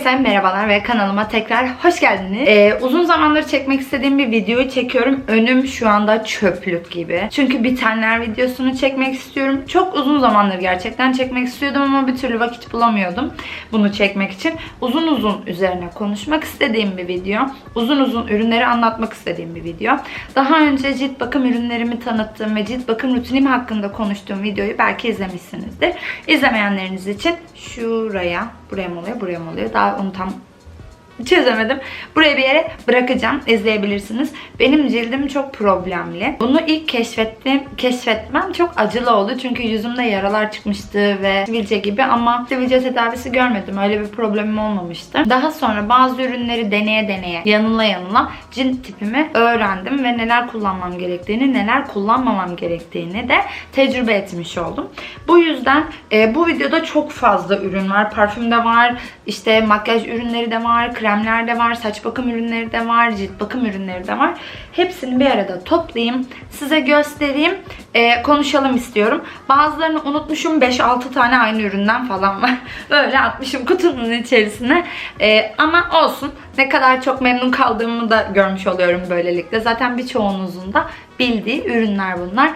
Herkese merhabalar ve kanalıma tekrar hoş geldiniz. Ee, uzun zamandır çekmek istediğim bir videoyu çekiyorum. Önüm şu anda çöplük gibi. Çünkü bitenler videosunu çekmek istiyorum. Çok uzun zamandır gerçekten çekmek istiyordum ama bir türlü vakit bulamıyordum bunu çekmek için. Uzun uzun üzerine konuşmak istediğim bir video. Uzun uzun ürünleri anlatmak istediğim bir video. Daha önce cilt bakım ürünlerimi tanıttığım ve cilt bakım rutinim hakkında konuştuğum videoyu belki izlemişsinizdir. İzlemeyenleriniz için şuraya, buraya mı oluyor, buraya mı oluyor? Daha onu tam çözemedim. Buraya bir yere bırakacağım. izleyebilirsiniz. Benim cildim çok problemli. Bunu ilk keşfettim, keşfetmem çok acılı oldu. Çünkü yüzümde yaralar çıkmıştı ve sivilce gibi ama sivilce tedavisi görmedim. Öyle bir problemim olmamıştı. Daha sonra bazı ürünleri deneye deneye, yanıla yanıla cilt tipimi öğrendim ve neler kullanmam gerektiğini, neler kullanmamam gerektiğini de tecrübe etmiş oldum. Bu yüzden e, bu videoda çok fazla ürün var. Parfüm de var, işte makyaj ürünleri de var, kremler de var, saç bakım ürünleri de var, cilt bakım ürünleri de var. Hepsini bir arada toplayayım, size göstereyim, e, konuşalım istiyorum. Bazılarını unutmuşum, 5-6 tane aynı üründen falan var. Böyle atmışım kutunun içerisine. E, ama olsun, ne kadar çok memnun kaldığımı da görmüş oluyorum böylelikle. Zaten birçoğunuzun da bildiği ürünler bunlar.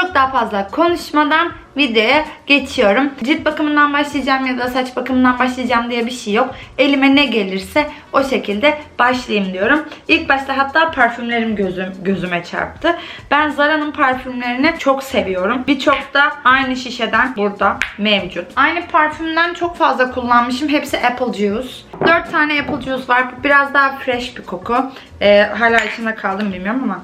Çok daha fazla konuşmadan videoya geçiyorum. Cilt bakımından başlayacağım ya da saç bakımından başlayacağım diye bir şey yok. Elime ne gelirse o şekilde başlayayım diyorum. İlk başta hatta parfümlerim gözüm, gözüme çarptı. Ben Zara'nın parfümlerini çok seviyorum. Birçok da aynı şişeden burada mevcut. Aynı parfümden çok fazla kullanmışım. Hepsi Apple Juice. 4 tane Apple Juice var. Biraz daha fresh bir koku. Ee, hala içinde kaldım bilmiyorum ama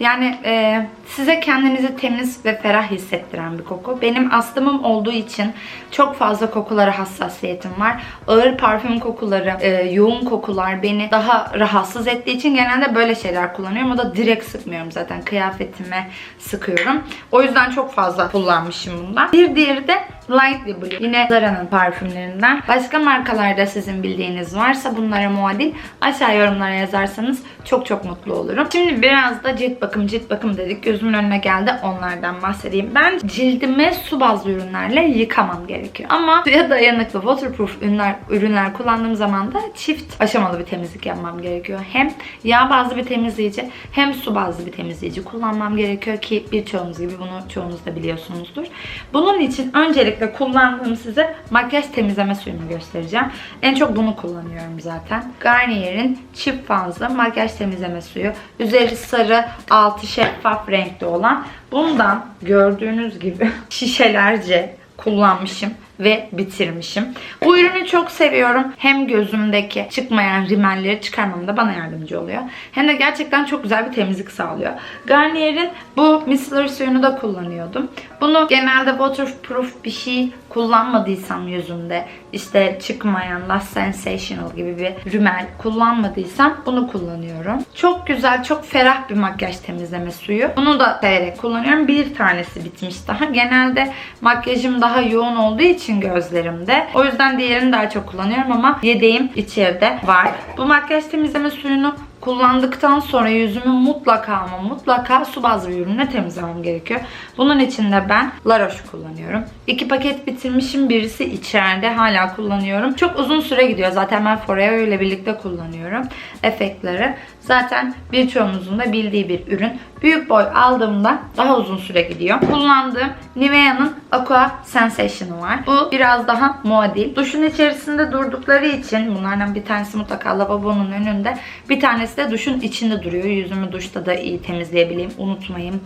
yani e, size kendinizi temiz ve ferah hissettiren bir koku. Benim astımım olduğu için çok fazla kokulara hassasiyetim var. Ağır parfüm kokuları, e, yoğun kokular beni daha rahatsız ettiği için genelde böyle şeyler kullanıyorum. O da direkt sıkmıyorum zaten. Kıyafetime sıkıyorum. O yüzden çok fazla kullanmışım bundan. Bir diğeri de Lightly Blue. Yine Zara'nın parfümlerinden. Başka markalarda sizin bildiğiniz varsa bunlara muadil aşağı yorumlara yazarsanız çok çok mutlu olurum. Şimdi biraz da cilt bakım cilt bakım dedik. Gözümün önüne geldi onlardan bahsedeyim. Ben cildimi su bazlı ürünlerle yıkamam gerekiyor. Ama suya dayanıklı waterproof ürünler, ürünler kullandığım zaman da çift aşamalı bir temizlik yapmam gerekiyor. Hem yağ bazlı bir temizleyici hem su bazlı bir temizleyici kullanmam gerekiyor ki birçoğunuz gibi bunu çoğunuz da biliyorsunuzdur. Bunun için öncelikle kullandığım size makyaj temizleme suyunu göstereceğim. En çok bunu kullanıyorum zaten. Garnier'in çift fazla makyaj temizleme suyu. Üzeri sarı, altı şeffaf renkte olan. Bundan gördüğünüz gibi şişelerce kullanmışım ve bitirmişim. Bu ürünü çok seviyorum. Hem gözümdeki çıkmayan rimelleri çıkarmamda bana yardımcı oluyor. Hem de gerçekten çok güzel bir temizlik sağlıyor. Garnier'in bu micellar suyunu da kullanıyordum. Bunu genelde waterproof bir şey kullanmadıysam yüzümde işte çıkmayan Last Sensational gibi bir rümel kullanmadıysam bunu kullanıyorum. Çok güzel, çok ferah bir makyaj temizleme suyu. Bunu da severek kullanıyorum. Bir tanesi bitmiş daha. Genelde makyajım daha yoğun olduğu için gözlerimde. O yüzden diğerini daha çok kullanıyorum ama yedeğim içeride var. Bu makyaj temizleme suyunu kullandıktan sonra yüzümü mutlaka ama mutlaka su bazlı bir ürünle temizlemem gerekiyor. Bunun için de ben La Roche kullanıyorum. İki paket bitirmişim. Birisi içeride hala kullanıyorum. Çok uzun süre gidiyor. Zaten ben Foreo ile birlikte kullanıyorum. Efektleri. Zaten birçoğunuzun da bildiği bir ürün. Büyük boy aldığımda daha uzun süre gidiyor. Kullandığım Nivea'nın Aqua Sensation'ı var. Bu biraz daha muadil. Duşun içerisinde durdukları için bunlardan bir tanesi mutlaka lavabonun önünde. Bir tanesi de duşun içinde duruyor. Yüzümü duşta da iyi temizleyebileyim, unutmayayım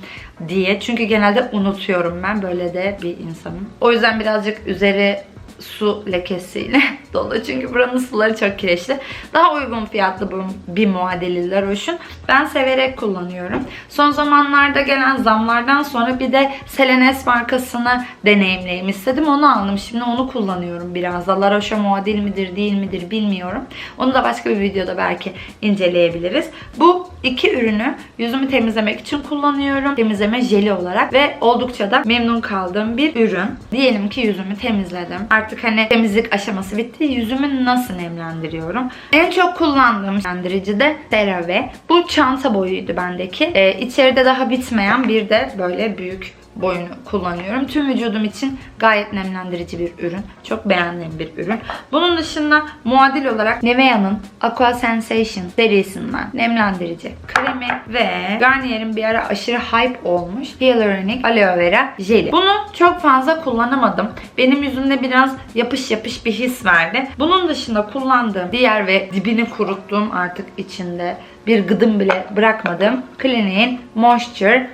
diye. Çünkü genelde unutuyorum ben. Böyle de bir insanım. O yüzden birazcık üzeri su lekesiyle dolu. Çünkü buranın suları çok kireçli. Daha uygun fiyatlı bir muadili La Roche'un. Ben severek kullanıyorum. Son zamanlarda gelen zamlardan sonra bir de Selenes markasını deneyimleyeyim istedim. Onu aldım. Şimdi onu kullanıyorum biraz da. La Roche muadil midir değil midir bilmiyorum. Onu da başka bir videoda belki inceleyebiliriz. Bu iki ürünü yüzümü temizlemek için kullanıyorum. Temizleme jeli olarak ve oldukça da memnun kaldığım bir ürün. Diyelim ki yüzümü temizledim. Artık hani temizlik aşaması bitti. Yüzümü nasıl nemlendiriyorum? En çok kullandığım nemlendirici de CeraVe. Bu çanta boyuydu bendeki. Ee, içeride daha bitmeyen bir de böyle büyük boyunu kullanıyorum. Tüm vücudum için gayet nemlendirici bir ürün. Çok beğendiğim bir ürün. Bunun dışında muadil olarak Nivea'nın Aqua Sensation serisinden nemlendirici kremi ve Garnier'in bir ara aşırı hype olmuş Hyaluronic Aloe Vera jeli. Bunu çok fazla kullanamadım. Benim yüzümde biraz yapış yapış bir his verdi. Bunun dışında kullandığım diğer ve dibini kuruttuğum artık içinde bir gıdım bile bırakmadığım Clinique'in Moisture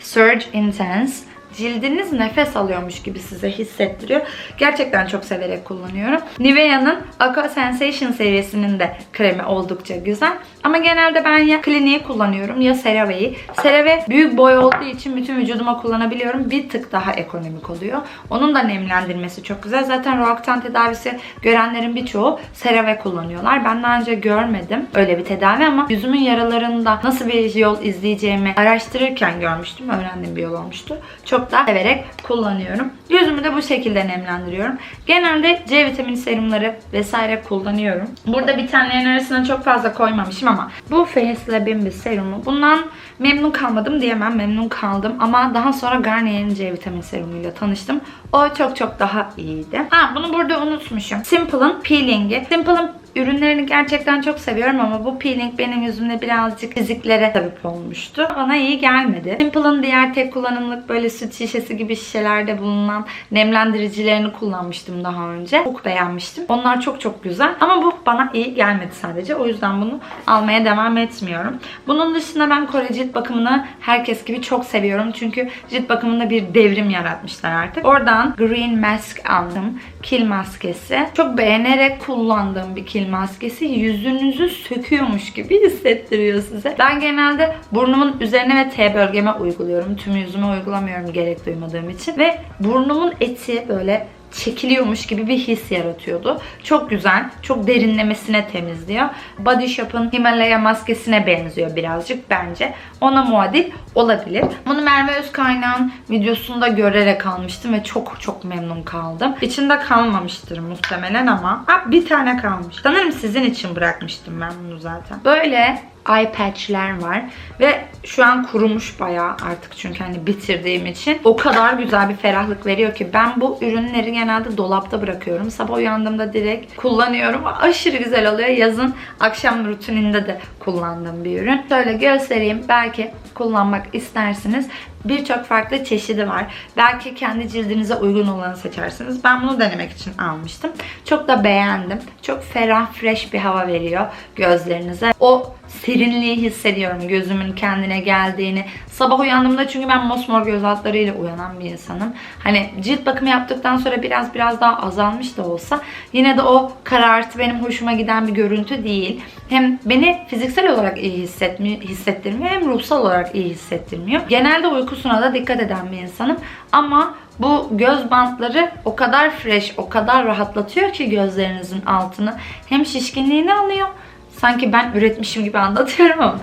surge intense. Cildiniz nefes alıyormuş gibi size hissettiriyor. Gerçekten çok severek kullanıyorum. Nivea'nın Aqua Sensation serisinin de kremi oldukça güzel. Ama genelde ben ya Clinique'i kullanıyorum ya CeraVe'yi. CeraVe büyük boy olduğu için bütün vücuduma kullanabiliyorum. Bir tık daha ekonomik oluyor. Onun da nemlendirmesi çok güzel. Zaten Roaccutane tedavisi görenlerin birçoğu CeraVe kullanıyorlar. Ben daha önce görmedim öyle bir tedavi ama yüzümün yaralarında nasıl bir yol izleyeceğimi araştırırken görmüştüm. Öğrendiğim bir yol olmuştu. Çok da severek kullanıyorum. Yüzümü de bu şekilde nemlendiriyorum. Genelde C vitamini serumları vesaire kullanıyorum. Burada bitenlerin arasına çok fazla koymamışım ama bu Face Lab'in bir serumu. Bundan memnun kalmadım diyemem. Memnun kaldım ama daha sonra Garnier'in C vitamini serumuyla tanıştım. O çok çok daha iyiydi. Ha bunu burada unutmuşum. Simple'ın peeling'i. Simple'ın ürünlerini gerçekten çok seviyorum ama bu peeling benim yüzümde birazcık fiziklere sebep olmuştu. Bana iyi gelmedi. Simple'ın diğer tek kullanımlık böyle süt şişesi gibi şişelerde bulunan nemlendiricilerini kullanmıştım daha önce. Çok beğenmiştim. Onlar çok çok güzel ama bu bana iyi gelmedi sadece. O yüzden bunu almaya devam etmiyorum. Bunun dışında ben Kore cilt bakımını herkes gibi çok seviyorum. Çünkü cilt bakımında bir devrim yaratmışlar artık. Oradan Green Mask aldım. Kil maskesi. Çok beğenerek kullandığım bir kil maskesi. Yüzünüzü söküyormuş gibi hissettiriyor size. Ben genelde burnumun üzerine ve T bölgeme uyguluyorum. Tüm yüzüme uygulamıyorum gerek duymadığım için. Ve burnumun eti böyle çekiliyormuş gibi bir his yaratıyordu. Çok güzel, çok derinlemesine temizliyor. Body Shop'un Himalaya maskesine benziyor birazcık bence. Ona muadil olabilir. Bunu Merve Özkaynak'ın videosunda görerek almıştım ve çok çok memnun kaldım. İçinde kalmamıştır muhtemelen ama ha, bir tane kalmış. Sanırım sizin için bırakmıştım ben bunu zaten. Böyle eye patch'ler var ve şu an kurumuş bayağı artık çünkü hani bitirdiğim için o kadar güzel bir ferahlık veriyor ki ben bu ürünleri genelde dolapta bırakıyorum. Sabah uyandığımda direkt kullanıyorum. Aşırı güzel oluyor. Yazın akşam rutininde de kullandığım bir ürün. Şöyle göstereyim. Belki kullanmak istersiniz. Birçok farklı çeşidi var. Belki kendi cildinize uygun olanı seçersiniz. Ben bunu denemek için almıştım. Çok da beğendim. Çok ferah, fresh bir hava veriyor gözlerinize. O serinliği hissediyorum gözümün kendine geldiğini. Sabah uyandığımda çünkü ben mosmor göz altlarıyla uyanan bir insanım. Hani cilt bakımı yaptıktan sonra biraz biraz daha azalmış da olsa yine de o karartı benim hoşuma giden bir görüntü değil. Hem beni fiziksel olarak iyi hissettirmiyor hem ruhsal olarak iyi hissettirmiyor. Genelde uykusuna da dikkat eden bir insanım. Ama bu göz bantları o kadar fresh, o kadar rahatlatıyor ki gözlerinizin altını. Hem şişkinliğini alıyor. Sanki ben üretmişim gibi anlatıyorum ama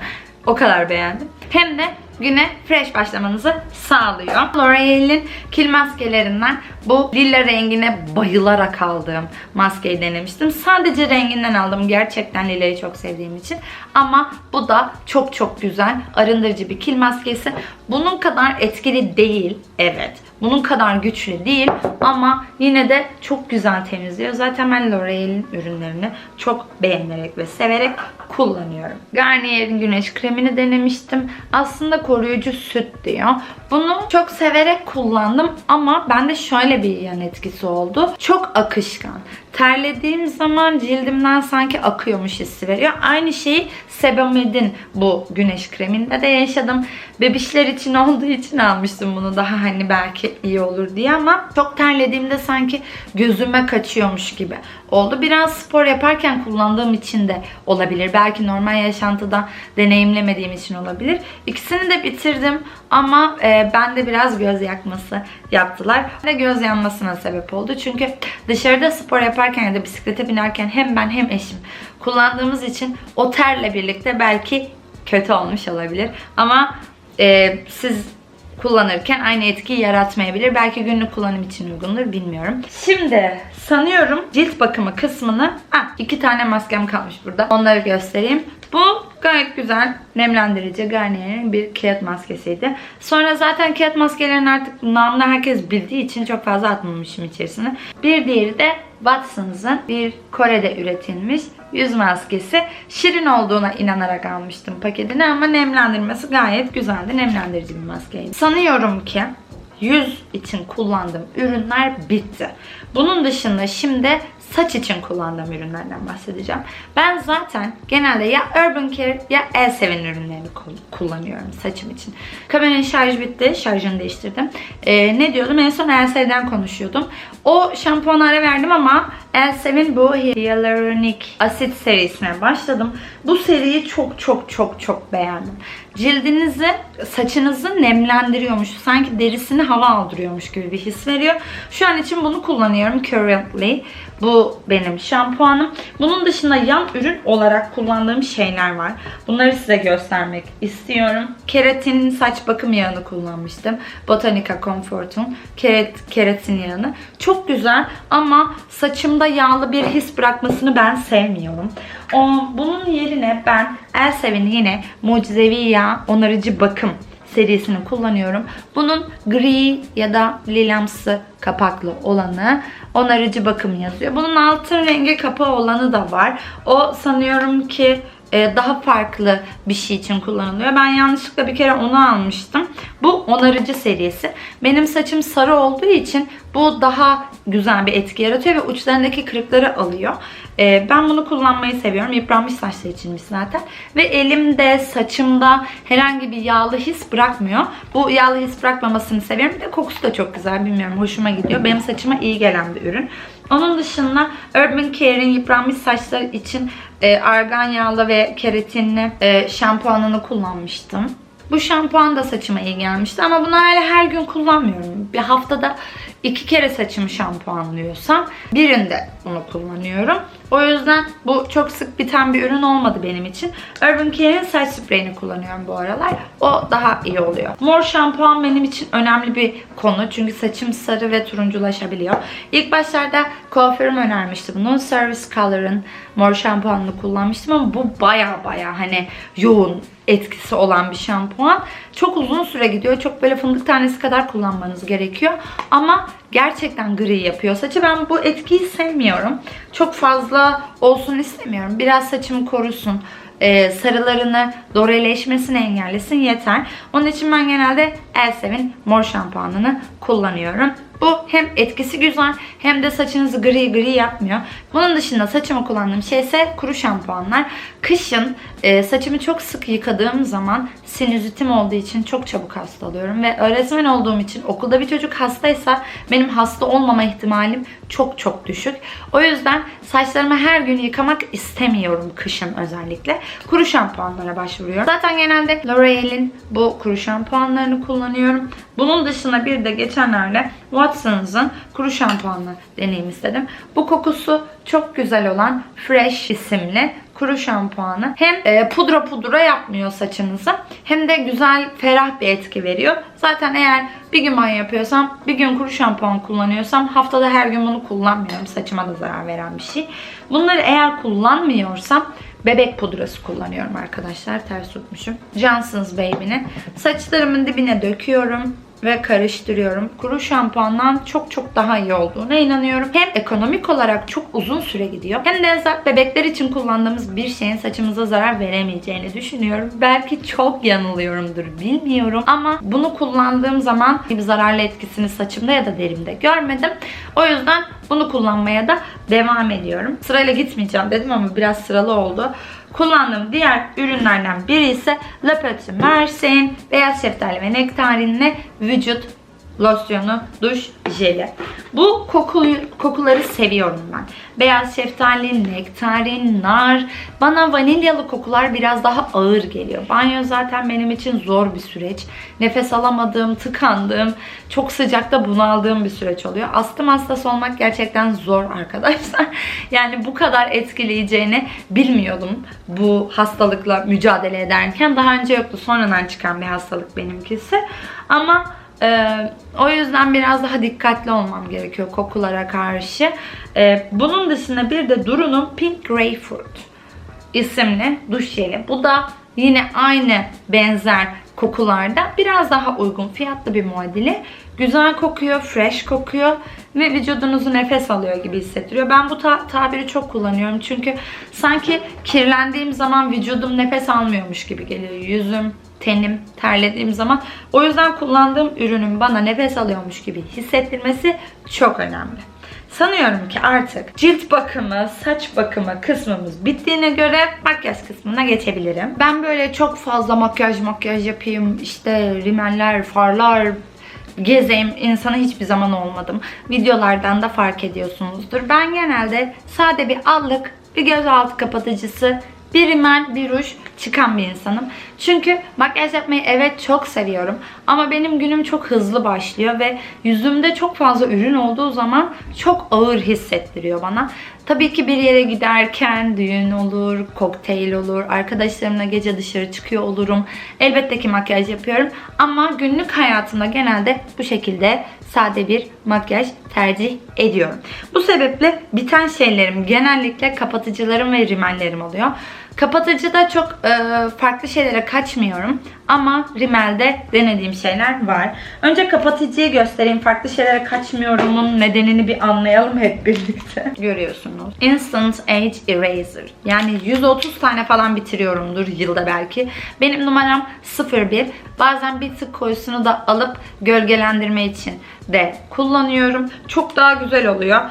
o kadar beğendim. Hem de güne fresh başlamanızı sağlıyor. L'Oreal'in kil maskelerinden bu lila rengine bayılarak aldığım maskeyi denemiştim. Sadece renginden aldım. Gerçekten lilayı çok sevdiğim için. Ama bu da çok çok güzel. Arındırıcı bir kil maskesi. Bunun kadar etkili değil. Evet. Bunun kadar güçlü değil ama yine de çok güzel temizliyor. Zaten ben L'Oreal'in ürünlerini çok beğenerek ve severek kullanıyorum. Garnier'in güneş kremini denemiştim. Aslında koruyucu süt diyor. Bunu çok severek kullandım ama bende şöyle bir yan etkisi oldu. Çok akışkan. Terlediğim zaman cildimden sanki akıyormuş hissi veriyor. Aynı şeyi Sebamed'in bu güneş kreminde de yaşadım. Bebişler için olduğu için almıştım bunu daha hani belki iyi olur diye ama çok terlediğimde sanki gözüme kaçıyormuş gibi oldu. Biraz spor yaparken kullandığım için de olabilir. Belki normal yaşantıda deneyimlemediğim için olabilir. İkisini de bitirdim ama e, bende biraz göz yakması yaptılar. Ve göz yanmasına sebep oldu. Çünkü dışarıda spor yaparken ya da bisiklete binerken hem ben hem eşim kullandığımız için o terle birlikte belki kötü olmuş olabilir. Ama e, siz kullanırken aynı etkiyi yaratmayabilir. Belki günlük kullanım için uygundur bilmiyorum. Şimdi sanıyorum cilt bakımı kısmını ah, iki tane maskem kalmış burada. Onları göstereyim. Bu gayet güzel nemlendirici Garnier'in bir kağıt maskesiydi. Sonra zaten kağıt maskelerin artık namını herkes bildiği için çok fazla atmamışım içerisine. Bir diğeri de Watsons'ın bir Kore'de üretilmiş yüz maskesi. Şirin olduğuna inanarak almıştım paketini ama nemlendirmesi gayet güzeldi. Nemlendirici bir maskeydi. Sanıyorum ki yüz için kullandığım ürünler bitti. Bunun dışında şimdi saç için kullandığım ürünlerden bahsedeceğim. Ben zaten genelde ya Urban Care ya Elsevin ürünlerini kul- kullanıyorum saçım için. Kameranın şarj bitti. Şarjını değiştirdim. Ee, ne diyordum? En son Elsev'den konuşuyordum. O şampuanı ara verdim ama Elsevin bu Hyaluronic Asit serisine başladım. Bu seriyi çok çok çok çok beğendim. Cildinizi, saçınızı nemlendiriyormuş. Sanki derisini hava aldırıyormuş gibi bir his veriyor. Şu an için bunu kullanıyorum currently. Bu benim şampuanım. Bunun dışında yan ürün olarak kullandığım şeyler var. Bunları size göstermek istiyorum. Keratin saç bakım yağını kullanmıştım. Botanica Comfort'un keratin yağını. Çok güzel ama saçımda yağlı bir his bırakmasını ben sevmiyorum. O, bunun yerine ben Elsevin yine mucizevi yağ onarıcı bakım serisini kullanıyorum. Bunun gri ya da lilamsı kapaklı olanı onarıcı bakım yazıyor. Bunun altın rengi kapağı olanı da var. O sanıyorum ki daha farklı bir şey için kullanılıyor. Ben yanlışlıkla bir kere onu almıştım. Bu onarıcı serisi. Benim saçım sarı olduğu için bu daha güzel bir etki yaratıyor ve uçlarındaki kırıkları alıyor. E, ben bunu kullanmayı seviyorum. Yıpranmış saçlar içinmiş zaten. Ve elimde, saçımda herhangi bir yağlı his bırakmıyor. Bu yağlı his bırakmamasını seviyorum. Bir de kokusu da çok güzel. Bilmiyorum hoşuma gidiyor. Benim saçıma iyi gelen bir ürün. Onun dışında Urban Care'in yıpranmış saçlar için e, argan yağlı ve keratinli e, şampuanını kullanmıştım. Bu şampuan da saçıma iyi gelmişti ama bunu hala her gün kullanmıyorum. Bir haftada iki kere saçımı şampuanlıyorsam birinde bunu kullanıyorum. O yüzden bu çok sık biten bir ürün olmadı benim için. Urban Care'in saç spreyini kullanıyorum bu aralar. O daha iyi oluyor. Mor şampuan benim için önemli bir konu. Çünkü saçım sarı ve turunculaşabiliyor. İlk başlarda kuaförüm önermişti bunu. Service Color'ın mor şampuanını kullanmıştım ama bu baya baya hani yoğun etkisi olan bir şampuan. Çok uzun süre gidiyor. Çok böyle fındık tanesi kadar kullanmanız gerekiyor. Ama gerçekten gri yapıyor saçı. Ben bu etkiyi sevmiyorum. Çok fazla olsun istemiyorum. Biraz saçımı korusun. Ee, sarılarını doreleşmesini engellesin yeter. Onun için ben genelde Elsevin mor şampuanını kullanıyorum. Bu hem etkisi güzel hem de saçınızı gri gri yapmıyor. Bunun dışında saçıma kullandığım şey ise kuru şampuanlar. Kışın e, saçımı çok sık yıkadığım zaman sinüzitim olduğu için çok çabuk hasta oluyorum. Ve öğretmen olduğum için okulda bir çocuk hastaysa benim hasta olmama ihtimalim çok çok düşük. O yüzden saçlarımı her gün yıkamak istemiyorum kışın özellikle. Kuru şampuanlara başvuruyorum. Zaten genelde L'Oreal'in bu kuru şampuanlarını kullanıyorum. Bunun dışında bir de geçenlerde Watsons'ın kuru şampuanını deneyim istedim. Bu kokusu çok güzel olan Fresh isimli kuru şampuanı hem e, pudra pudra yapmıyor saçınızı hem de güzel ferah bir etki veriyor. Zaten eğer bir gün banyo yapıyorsam bir gün kuru şampuan kullanıyorsam haftada her gün bunu kullanmıyorum. Saçıma da zarar veren bir şey. Bunları eğer kullanmıyorsam bebek pudrası kullanıyorum arkadaşlar. Ters tutmuşum. Johnson's Baby'nin. Saçlarımın dibine döküyorum ve karıştırıyorum. Kuru şampuandan çok çok daha iyi olduğuna inanıyorum. Hem ekonomik olarak çok uzun süre gidiyor. Hem de zaten bebekler için kullandığımız bir şeyin saçımıza zarar veremeyeceğini düşünüyorum. Belki çok yanılıyorumdur bilmiyorum. Ama bunu kullandığım zaman bir zararlı etkisini saçımda ya da derimde görmedim. O yüzden bunu kullanmaya da devam ediyorum. Sırayla gitmeyeceğim dedim ama biraz sıralı oldu. Kullandığım diğer ürünlerden biri ise Le Petit Mersin. Beyaz şeftali ve nektarinli vücut losyonu, duş jeli. Bu kokuyu, kokuları seviyorum ben. Beyaz şeftali, nektarin, nar. Bana vanilyalı kokular biraz daha ağır geliyor. Banyo zaten benim için zor bir süreç. Nefes alamadığım, tıkandığım, çok sıcakta bunaldığım bir süreç oluyor. Astım hastası olmak gerçekten zor arkadaşlar. Yani bu kadar etkileyeceğini bilmiyordum bu hastalıkla mücadele ederken. Daha önce yoktu. Sonradan çıkan bir hastalık benimkisi. Ama ee, o yüzden biraz daha dikkatli olmam gerekiyor kokulara karşı. Ee, bunun dışında bir de Duru'nun Pink Grapefruit isimli duş jeli. Bu da yine aynı benzer kokularda biraz daha uygun fiyatlı bir modeli. Güzel kokuyor, fresh kokuyor ve vücudunuzu nefes alıyor gibi hissettiriyor. Ben bu ta- tabiri çok kullanıyorum çünkü sanki kirlendiğim zaman vücudum nefes almıyormuş gibi geliyor. Yüzüm, tenim terlediğim zaman. O yüzden kullandığım ürünün bana nefes alıyormuş gibi hissettirmesi çok önemli. Sanıyorum ki artık cilt bakımı, saç bakımı kısmımız bittiğine göre makyaj kısmına geçebilirim. Ben böyle çok fazla makyaj makyaj yapayım, işte rimeller, farlar, gezeyim insana hiçbir zaman olmadım. Videolardan da fark ediyorsunuzdur. Ben genelde sade bir allık, bir gözaltı kapatıcısı, bir rimel, bir ruj çıkan bir insanım. Çünkü makyaj yapmayı evet çok seviyorum. Ama benim günüm çok hızlı başlıyor ve yüzümde çok fazla ürün olduğu zaman çok ağır hissettiriyor bana. Tabii ki bir yere giderken düğün olur, kokteyl olur, arkadaşlarımla gece dışarı çıkıyor olurum. Elbette ki makyaj yapıyorum ama günlük hayatımda genelde bu şekilde sade bir makyaj tercih ediyorum. Bu sebeple biten şeylerim genellikle kapatıcılarım ve rimellerim oluyor. Kapatıcıda çok e, farklı şeylere kaçmıyorum ama rimelde denediğim şeyler var. Önce kapatıcıyı göstereyim. Farklı şeylere kaçmıyorumun nedenini bir anlayalım hep birlikte. Görüyorsunuz. Instant Age Eraser. Yani 130 tane falan bitiriyorumdur yılda belki. Benim numaram 01. Bazen bir tık koyusunu da alıp gölgelendirme için de kullanıyorum. Çok daha güzel oluyor.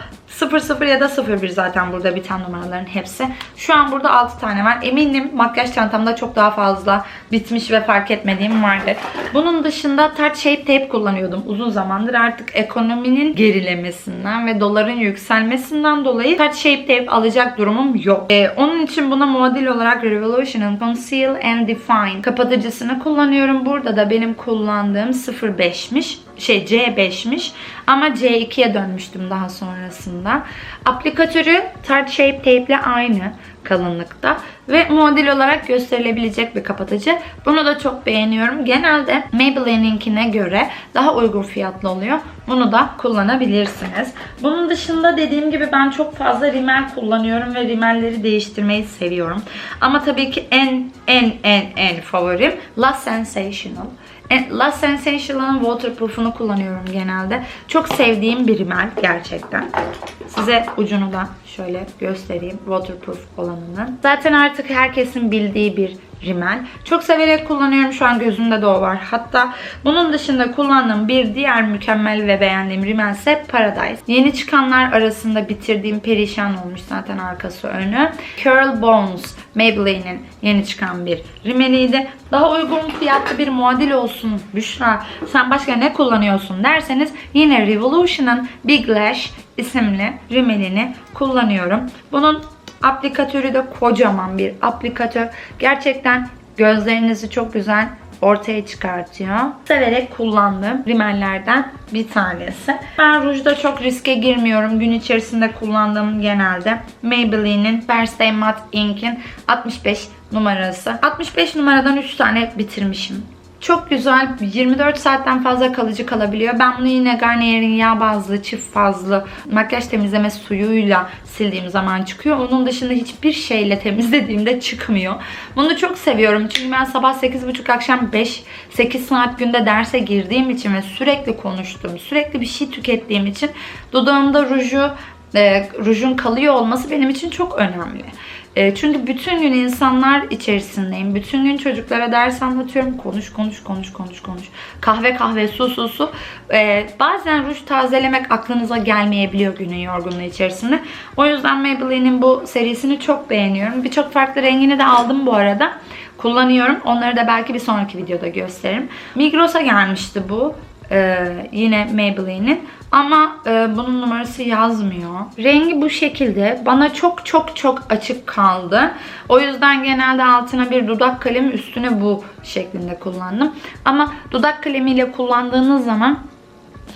00 ya da 01 zaten burada biten numaraların hepsi. Şu an burada 6 tane var. Eminim makyaj çantamda çok daha fazla bitmiş ve fark etmediğim vardır. Bunun dışında Tarte Shape Tape kullanıyordum uzun zamandır. Artık ekonominin gerilemesinden ve doların yükselmesinden dolayı Tarte Shape Tape alacak durumum yok. Ee, onun için buna muadil olarak Revolution'ın Conceal and Define kapatıcısını kullanıyorum. Burada da benim kullandığım 05'miş şey C5'miş ama C2'ye dönmüştüm daha sonrasında. Aplikatörü Tarte Shape Tape ile aynı kalınlıkta ve model olarak gösterilebilecek bir kapatıcı. Bunu da çok beğeniyorum. Genelde Maybelline'inkine göre daha uygun fiyatlı oluyor. Bunu da kullanabilirsiniz. Bunun dışında dediğim gibi ben çok fazla rimel kullanıyorum ve rimelleri değiştirmeyi seviyorum. Ama tabii ki en en en en favorim La Sensational. E, La Sensational'ın waterproof'unu kullanıyorum genelde. Çok sevdiğim bir rimel gerçekten. Size ucunu da şöyle göstereyim waterproof olanını. Zaten artık herkesin bildiği bir rimel. Çok severek kullanıyorum. Şu an gözümde de o var. Hatta bunun dışında kullandığım bir diğer mükemmel ve beğendiğim rimel ise Paradise. Yeni çıkanlar arasında bitirdiğim perişan olmuş zaten arkası önü. Curl Bones Maybelline'in yeni çıkan bir rimeliydi. Daha uygun fiyatlı bir muadil olsun Büşra. Sen başka ne kullanıyorsun derseniz yine Revolution'ın Big Lash isimli rimelini kullanıyorum. Bunun aplikatörü de kocaman bir aplikatör. Gerçekten gözlerinizi çok güzel ortaya çıkartıyor. Severek kullandığım rimellerden bir tanesi. Ben rujda çok riske girmiyorum. Gün içerisinde kullandığım genelde Maybelline'in First Matte Ink'in 65 numarası. 65 numaradan 3 tane bitirmişim. Çok güzel 24 saatten fazla kalıcı kalabiliyor. Ben bunu yine Garnier'in yağ bazlı, çift fazlı makyaj temizleme suyuyla sildiğim zaman çıkıyor. Onun dışında hiçbir şeyle temizlediğimde çıkmıyor. Bunu çok seviyorum. Çünkü ben sabah 8.30 akşam 5 8 saat günde derse girdiğim için ve sürekli konuştuğum, sürekli bir şey tükettiğim için dudağımda ruju e, rujun kalıyor olması benim için çok önemli. E, çünkü bütün gün insanlar içerisindeyim. Bütün gün çocuklara ders anlatıyorum. Konuş, konuş, konuş, konuş, konuş. Kahve, kahve, su, su, su. E, bazen ruj tazelemek aklınıza gelmeyebiliyor günün yorgunluğu içerisinde. O yüzden Maybelline'in bu serisini çok beğeniyorum. Birçok farklı rengini de aldım bu arada. Kullanıyorum. Onları da belki bir sonraki videoda gösteririm. Migros'a gelmişti bu. Ee, yine Maybelline'in. Ama e, bunun numarası yazmıyor. Rengi bu şekilde. Bana çok çok çok açık kaldı. O yüzden genelde altına bir dudak kalemi üstüne bu şeklinde kullandım. Ama dudak kalemiyle kullandığınız zaman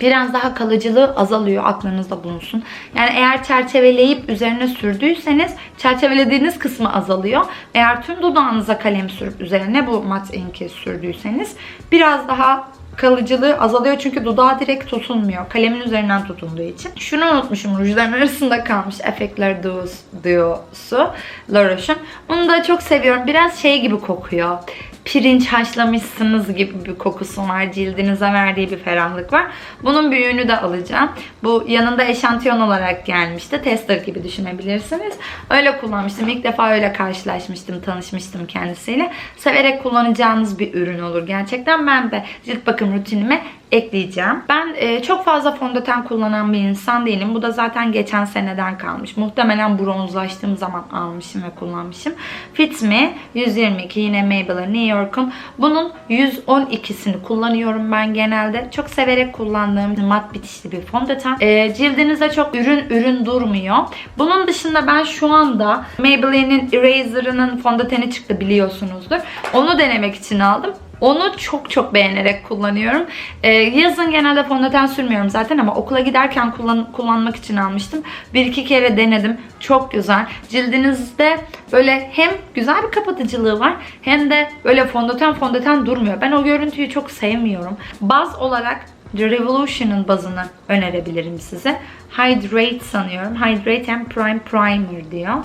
biraz daha kalıcılığı azalıyor aklınızda bulunsun. Yani eğer çerçeveleyip üzerine sürdüyseniz çerçevelediğiniz kısmı azalıyor. Eğer tüm dudağınıza kalem sürüp üzerine bu mat inki sürdüyseniz biraz daha kalıcılığı azalıyor çünkü dudağa direkt tutulmuyor. Kalemin üzerinden tutunduğu için. Şunu unutmuşum rujların arasında kalmış. Efektler Duo'su La Roche'un. Bunu da çok seviyorum. Biraz şey gibi kokuyor pirinç haşlamışsınız gibi bir kokusu var. Cildinize verdiği bir ferahlık var. Bunun büyüğünü de alacağım. Bu yanında eşantiyon olarak gelmişti. Tester gibi düşünebilirsiniz. Öyle kullanmıştım. İlk defa öyle karşılaşmıştım, tanışmıştım kendisiyle. Severek kullanacağınız bir ürün olur gerçekten. Ben de cilt bakım rutinime ekleyeceğim. Ben e, çok fazla fondöten kullanan bir insan değilim. Bu da zaten geçen seneden kalmış. Muhtemelen bronzlaştığım zaman almışım ve kullanmışım. Fit Me 122 yine Maybelline York'un. Bunun 112'sini kullanıyorum ben genelde. Çok severek kullandığım mat bitişli bir fondöten. E, cildinizde çok ürün ürün durmuyor. Bunun dışında ben şu anda Maybelline'in Eraser'ının fondöteni çıktı biliyorsunuzdur. Onu denemek için aldım. Onu çok çok beğenerek kullanıyorum. Ee, yazın genelde fondöten sürmüyorum zaten ama okula giderken kullan kullanmak için almıştım. Bir iki kere denedim. Çok güzel. Cildinizde böyle hem güzel bir kapatıcılığı var hem de böyle fondöten fondöten durmuyor. Ben o görüntüyü çok sevmiyorum. Baz olarak The Revolution'ın bazını önerebilirim size. Hydrate sanıyorum. Hydrate and Prime Primer diyor.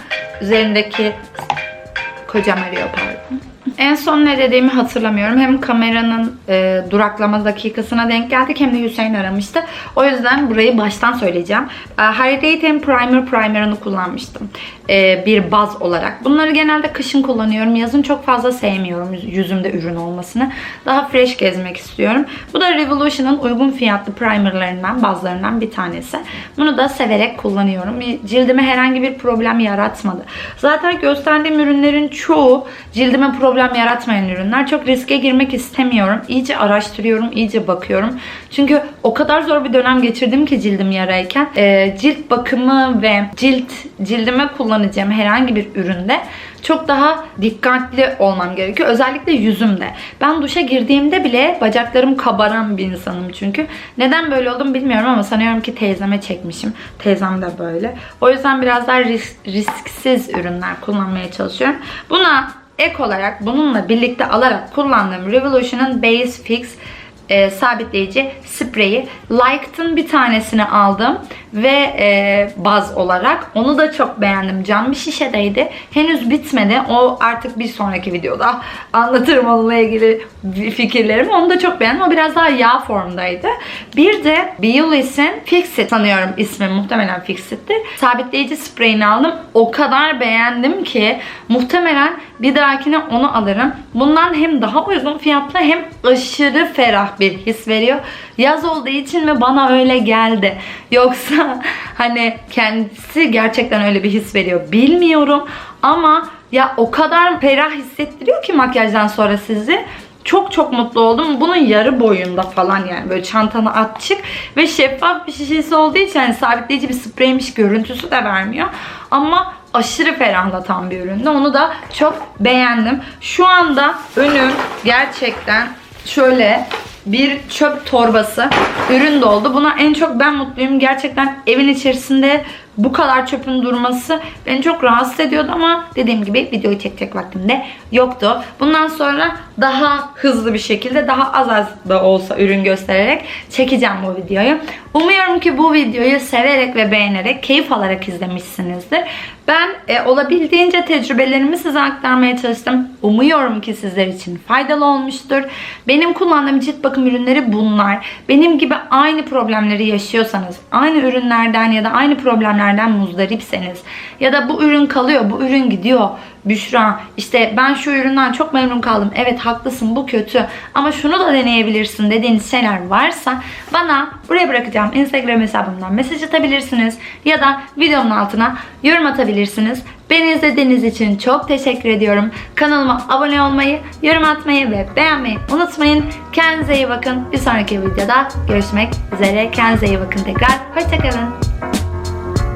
Üzerindeki kocam arıyor pardon. En son ne dediğimi hatırlamıyorum. Hem kameranın e, duraklama dakikasına denk geldik hem de Hüseyin aramıştı. O yüzden burayı baştan söyleyeceğim. E, Hydrate and Primer Primer'ını kullanmıştım. E, bir baz olarak. Bunları genelde kışın kullanıyorum. Yazın çok fazla sevmiyorum yüzümde ürün olmasını. Daha fresh gezmek istiyorum. Bu da Revolution'ın uygun fiyatlı primerlarından, bazlarından bir tanesi. Bunu da severek kullanıyorum. Cildime herhangi bir problem yaratmadı. Zaten gösterdiğim ürünlerin çoğu cildime problem yaratmayan ürünler. Çok riske girmek istemiyorum. İyice araştırıyorum, iyice bakıyorum. Çünkü o kadar zor bir dönem geçirdim ki cildim yarayken. E, cilt bakımı ve cilt cildime kullanacağım herhangi bir üründe çok daha dikkatli olmam gerekiyor. Özellikle yüzümde. Ben duşa girdiğimde bile bacaklarım kabaran bir insanım çünkü. Neden böyle oldum bilmiyorum ama sanıyorum ki teyzeme çekmişim. Teyzem de böyle. O yüzden biraz daha risk, risksiz ürünler kullanmaya çalışıyorum. Buna ek olarak bununla birlikte alarak kullandığım Revolution'ın Base Fix e, sabitleyici spreyi. Liked'ın bir tanesini aldım ve e, baz olarak. Onu da çok beğendim. Cam bir şişedeydi. Henüz bitmedi. O artık bir sonraki videoda anlatırım onunla ilgili fikirlerimi. Onu da çok beğendim. O biraz daha yağ formdaydı. Bir de Beulis'in Fixit sanıyorum ismi. Muhtemelen Fixit'tir. Sabitleyici spreyini aldım. O kadar beğendim ki muhtemelen bir dahakine onu alırım. Bundan hem daha uygun fiyatlı hem aşırı ferah bir his veriyor. Yaz olduğu için mi bana öyle geldi. Yoksa hani kendisi gerçekten öyle bir his veriyor. Bilmiyorum ama ya o kadar ferah hissettiriyor ki makyajdan sonra sizi. Çok çok mutlu oldum. Bunun yarı boyunda falan yani böyle çantana at ve şeffaf bir şişesi olduğu için yani sabitleyici bir spreymiş görüntüsü de vermiyor. Ama aşırı ferahlatan bir üründü. Onu da çok beğendim. Şu anda önüm gerçekten şöyle bir çöp torbası ürün doldu. Buna en çok ben mutluyum. Gerçekten evin içerisinde bu kadar çöpün durması beni çok rahatsız ediyordu ama dediğim gibi videoyu çekecek vaktim de yoktu. Bundan sonra daha hızlı bir şekilde daha az az da olsa ürün göstererek çekeceğim bu videoyu. Umuyorum ki bu videoyu severek ve beğenerek, keyif alarak izlemişsinizdir. Ben e, olabildiğince tecrübelerimi size aktarmaya çalıştım. Umuyorum ki sizler için faydalı olmuştur. Benim kullandığım cilt bakım ürünleri bunlar. Benim gibi aynı problemleri yaşıyorsanız, aynı ürünlerden ya da aynı problemlerden muzdaripseniz ya da bu ürün kalıyor, bu ürün gidiyor. Büşra işte ben şu üründen çok memnun kaldım. Evet haklısın bu kötü ama şunu da deneyebilirsin dediğiniz şeyler varsa bana buraya bırakacağım Instagram hesabımdan mesaj atabilirsiniz ya da videonun altına yorum atabilirsiniz. Beni izlediğiniz için çok teşekkür ediyorum. Kanalıma abone olmayı, yorum atmayı ve beğenmeyi unutmayın. Kendinize iyi bakın. Bir sonraki videoda görüşmek üzere. Kendinize iyi bakın tekrar. Hoşçakalın.